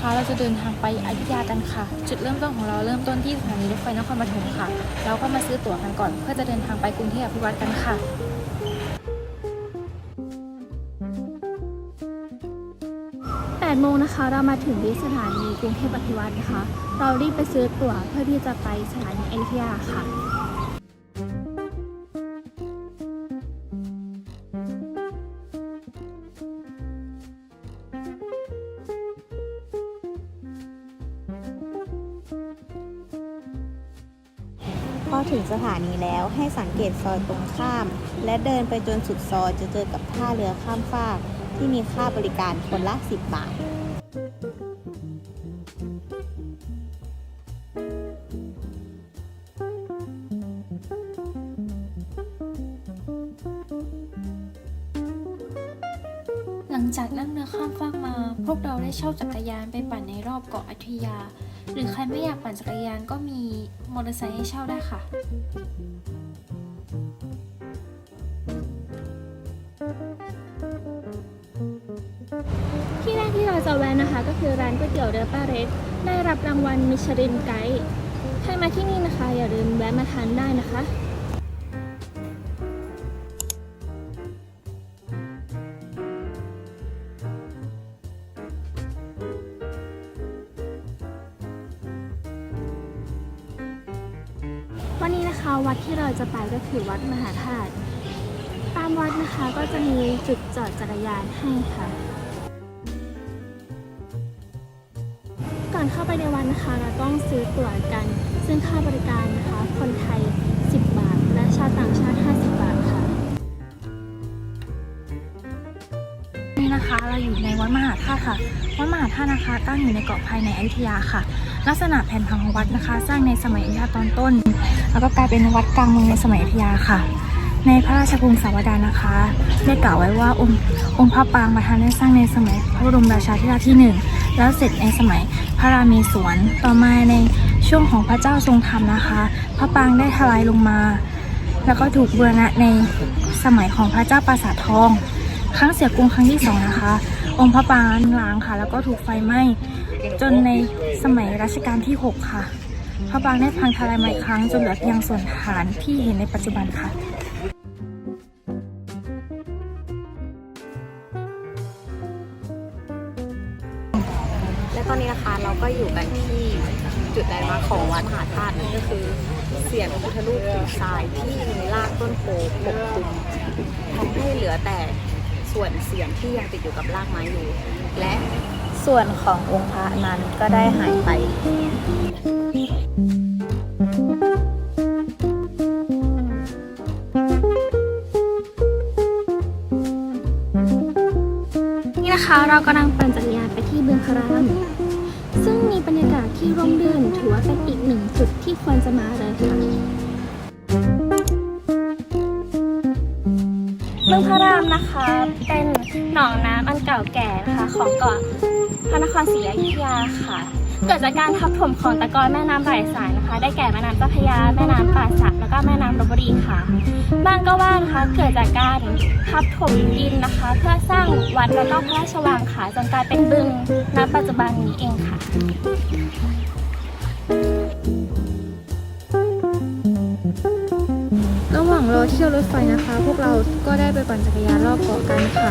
เราจะเดินทางไปอยุธยากันค่ะ จุดเริ่มต้นของเราเริ่มต้นที่สถานีรถไฟนครปฐมค่ะ เราก็มาซื้อตั๋วกันก่อน เพื่อจะเดินทางไปกรุงเทพอภิวัตกันค่ะ8โมงนะคะเรามาถึงที่สถานีกรุงเทพอภิวัตนะคะ เรารีบไปซื้อตั๋วเพื่อที่จะไปสถานีอยุธยาค่ะ พอถึงสถานีแล้วให้สังเกตซอยตรงข้าม และเดินไปจนสุดซอยจะเจอกับท่าเรือข้ามฟากที่มีค่าบริการคนละ 10 บาท ลังจากนั่งเรือข้ามฟากมา พวกเราได้เช่าจักรยานไปปั่นในรอบเกาะอยุธยา หรือใครไม่อยากปั่นจักรยานก็มีมอเตอร์ไซค์ให้เช่าได้ค่ะที่แรกที่เราจะแวะนะคะก็คือร้านก๋วยเตี๋ยวเรือป้าเร็ดได้รับรางวัลมิชลินไกด์ใครมาที่นี่นะคะ อย่าลืมแวะมาทานได้นะคะ วันนี้นะคะวัดที่เราจะไปก็คือวัดมหาธาตุตามวัดนะคะก็จะมีจุดจอดจักรยานให้ค่ะ ก่อนเข้าไปในวัดนะคะ เราต้องซื้อตั๋วกัน ซึ่งค่าบริการนะคะ คนไทย 10 บาท และชาวต่างชาติ นี่นะคะ เราอยู่ในวัดมหาธาตุค่ะ วัดมหาธาตุนะคะตั้งอยู่ในเกาะภายในอยุธยาค่ะ ลักษณะแผนผังของวัดนะคะ สร้างในสมัยอยุธยาตอนต้น แล้วก็กลายเป็นวัดกลางเมืองในสมัยอยุธยาค่ะ ในพระราชพงศาวดารนะคะ ได้กล่าวไว้ว่าองค์องค์พระปางประธานได้สร้างในสมัยพระบรมราชาธิราชที่หนึ่งแล้วเสร็จในสมัยพระรามีสวน ต่อมาในช่วงของพระเจ้าทรงธรรมนะคะ พระปางได้ทลายลงมา แล้วก็ถูกบูรณะในสมัยของพระเจ้าปราสาททอง ครั้งเสียกรุงครั้งที่สองนะคะ องค์พระปรางล้างค่ะ แล้วก็ถูกไฟไหม้จนในสมัยรัชกาลที่ 6 ค่ะ พระปรางได้พังทลายมาอีกครั้งจนเหลือเพียงส่วนฐานที่เห็นในปัจจุบันค่ะและตอนนี้นะคะเราก็อยู่กันที่จุดแลนด์มาร์คของวัดมหาธาตุนั่นก็คือเสียงพระพุทธรูปถือทรายที่มีรากต้นโพปกคลุมทำให้เหลือแต่ ส่วนเสียงที่ยังติดอยู่กับรากไม้อยู่ และส่วนขององค์พระนั้นก็ได้หายไปนี่นะคะเรากำลังปั่นจักรยานไปที่เบึงคาราม ซึ่งมีบรรยากาศที่ร่มรื่นถือว่าเป็นอีกหนึ่งจุดที่ควรจะมาเลยค่ะ บึงคารามนะคะ เป็นหนองน้ำอันเก่าแก่นะคะ ของเกาะพระนครศรีอยุธยาค่ะ เกิดจากการทับถมของตะกอนแม่น้ำหลายสายนะคะ ได้แก่แม่น้ำเจ้าพระยาแม่น้ำป่าสักแล้วก็แม่น้ำลบบุรีค่ะบ้างก็ว่านะคะเกิดจากการทับถมดินนะคะ เพื่อสร้างวัดแล้วก็พระราชวังค่ะจนกลายเป็นบึงณปัจจุบันนี้เองค่ะ เรอเที่ยวรถไฟนะคะ พวกเราก็ได้ไปปั่นจักรยานรอบเกาะกันค่ะ